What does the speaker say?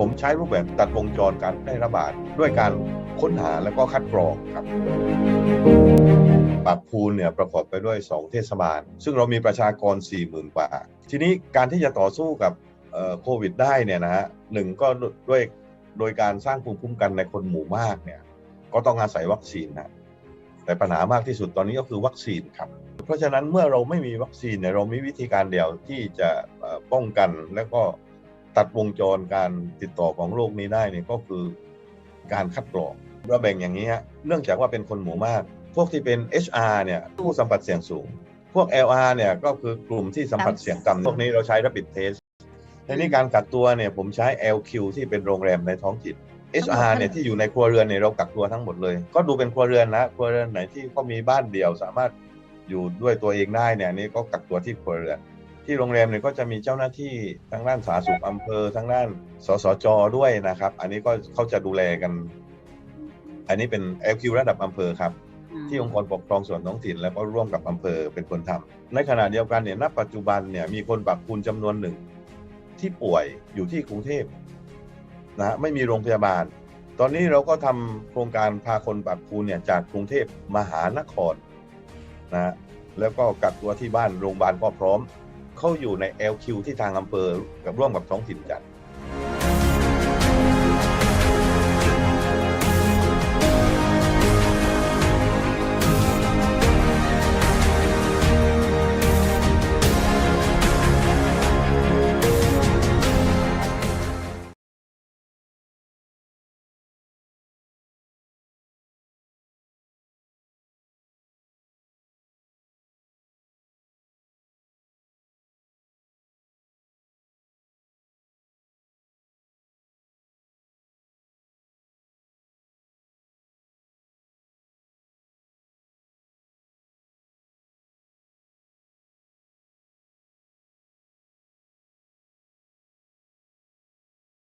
ผมใช้รูปแบบตัดวงจรการแพร่ระบาด ด้วยการค้นหาแล้วก็คัดกรองครับปากพูนเนี่ยประกอบไปด้วย 2 เทศบาล ซึ่งเรามีประชากร 40,000 กว่า ทีนี้การที่จะต่อสู้กับโควิดได้เนี่ยนะฮะหนึ่งก็ด้วยโดยการสร้างภูมิคุ้มกันในคนหมู่มากเนี่ยก็ต้องอาศัยวัคซีนนะแต่ปัญหามากที่สุดตอนนี้ก็คือวัคซีนครับ เพราะฉะนั้นเมื่อเราไม่มีวัคซีนเนี่ยเรามีวิธีการเดียวที่จะป้องกันแล้วก็ ตัดวงจรการติดต่อของโรคนี้ได้เนี่ยก็คือการคัดกรองเราแบ่งอย่างนี้ฮะเนื่องจากว่าเป็นคนหมู่มาก พวกที่เป็น HR เนี่ยผู้สัมผัสเสี่ยงสูง พวก LR เนี่ยก็คือกลุ่มที่สัมผัสเสี่ยงต่ำพวกนี้เราใช้ rapid test ในนี้การกักตัวเนี่ยผมใช้ LQ ที่เป็นโรงแรมในท้องถิ่น HR เนี่ยที่อยู่ในครัวเรือนเนี่ยเรากักตัวทั้งหมดเลย ก็ดูเป็นครัวเรือนนะครัวเรือนไหนที่เขามีบ้านเดี่ยวสามารถอยู่ด้วยตัวเองได้เนี่ยนี่ก็กักตัวที่ครัวเรือน ที่โรงแรมเนี่ยก็จะมีเจ้าหน้าที่ทั้งด้านสาธารณสุขอำเภอทั้งด้านสสจด้วยนะครับ อันนี้ก็เขาจะดูแลกัน อันนี้เป็น LQ ระดับอำเภอครับ ที่องค์กรปกครองส่วนท้องถิ่น แล้วก็ร่วมกับอำเภอเป็นคนทำในขณะเดียวกันเนี่ยณปัจจุบันเนี่ยมีคนปักคูณจำนวนหนึ่ง ที่ป่วยอยู่ที่กรุงเทพนะฮะไม่มีโรงพยาบาล ตอนนี้เราก็ทำโครงการพาคนปักคูณเนี่ยจากกรุงเทพมหานครนะฮะแล้วก็กักตัวที่บ้านโรงพยาบาลก็พร้อม เข้าอยู่ใน LQ ที่ทางอำเภอกับร่วมกับท้องถิ่นจัด